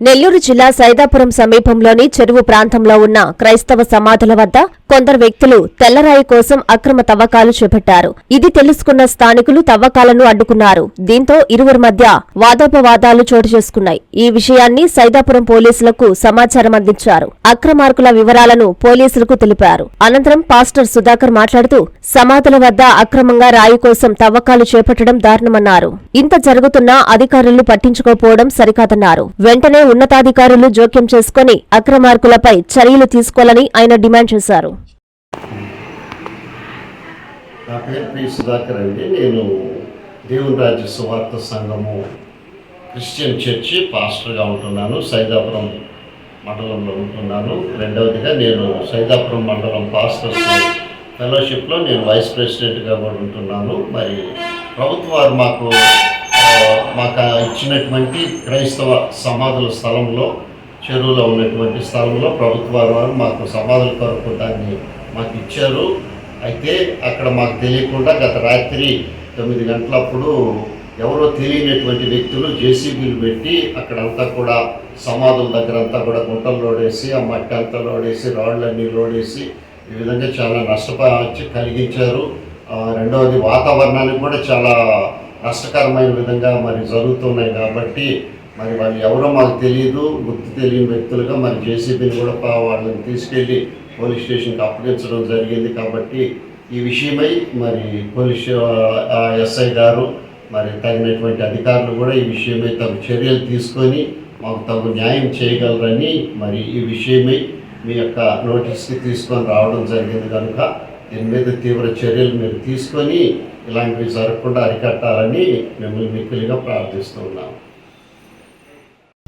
నెల్లూరు జిల్లా సైదాపురం సమీపంలోని చెరువు ప్రాంతంలో ఉన్న క్రైస్తవ సమాధుల వద్ద కొందరు వ్యక్తులు తెల్లరాయి కోసం అక్రమ తవ్వకాలు చేపట్టారు. ఇది తెలుసుకున్న స్థానికులు తవ్వకాలను అడ్డుకున్నారు. దీంతో ఇరువురి మధ్య వాదోపవాదాలు చోటు చేసుకున్నాయి. ఈ విషయాన్ని సైదాపురం పోలీసులకు సమాచారం అందించారు. అక్రమార్కుల వివరాలను పోలీసులకు తెలిపారు. అనంతరం పాస్టర్ సుధాకర్ మాట్లాడుతూ సమాధుల వద్ద అక్రమంగా రాయి కోసం తవ్వకాలు చేపట్టడం దారుణమన్నారు. ఇంత జరుగుతున్నా అధికారులు పట్టించుకోకపోవడం సరికాదన్నారు. వెంటనే ఉన్నతాధికారులు జోక్యం చేసుకుని అక్రమార్కులపై చర్యలు తీసుకోవాలని ఆయన డిమాండ్ చేశారు. నా పేరు పి సుధాకర్ అండి. నేను దేవుని రాజ్య సువార్త సంఘము క్రిస్టియన్ చర్చి పాస్టర్గా ఉంటున్నాను. సైదాపురం మండలంలో ఉంటున్నాను. రెండవదిగా నేను సైదాపురం మండలం పాస్టర్స్ ఫెలోషిప్లో నేను వైస్ ప్రెసిడెంట్గా కూడా ఉంటున్నాను. మరి ప్రభుత్వ వారు మాకు మాకు ఇచ్చినటువంటి క్రైస్తవ సమాధుల స్థలంలో చెరువులో ఉన్నటువంటి స్థలంలో ప్రభుత్వ వారు మాకు సమాధుల కొరకు దాన్ని మాకు ఇచ్చారు. అయితే అక్కడ మాకు తెలియకుండా గత రాత్రి తొమ్మిది గంటలప్పుడు ఎవరో తెలియనటువంటి వ్యక్తులు జేసీబీలు పెట్టి అక్కడంతా కూడా సమాధుల దగ్గర అంతా కూడా గుంటలు లోడేసి ఆ మట్టి అంతా లోడేసి రాళ్ళన్నీ లోడేసి ఈ విధంగా చాలా నష్టపరిచి కలిగించారు. రెండవది వాతావరణానికి కూడా చాలా నష్టకరమైన విధంగా మరి జరుగుతున్నాయి కాబట్టి మరి వాళ్ళు ఎవరో మాకు తెలియదు గుర్తు తెలియని వ్యక్తులుగా మరి జేసీబీని కూడా వాళ్ళని తీసుకెళ్ళి పోలీస్ స్టేషన్కి అప్పగించడం జరిగింది కాబట్టి ఈ విషయమై మరి పోలీస్ ఎస్ఐ గారు మరి తగినటువంటి అధికారులు కూడా ఈ విషయమై తగు చర్యలు తీసుకొని మాకు తగు న్యాయం చేయగలరని మరి ఈ విషయమై మీ యొక్క నోటీస్కి తీసుకొని రావడం జరిగింది కనుక దీని మీద తీవ్ర చర్యలు మీరు తీసుకొని ఇలాంటివి జరగకుండా అరికట్టాలని మిమ్మల్ని మిక్కులుగా ప్రార్థిస్తున్నాం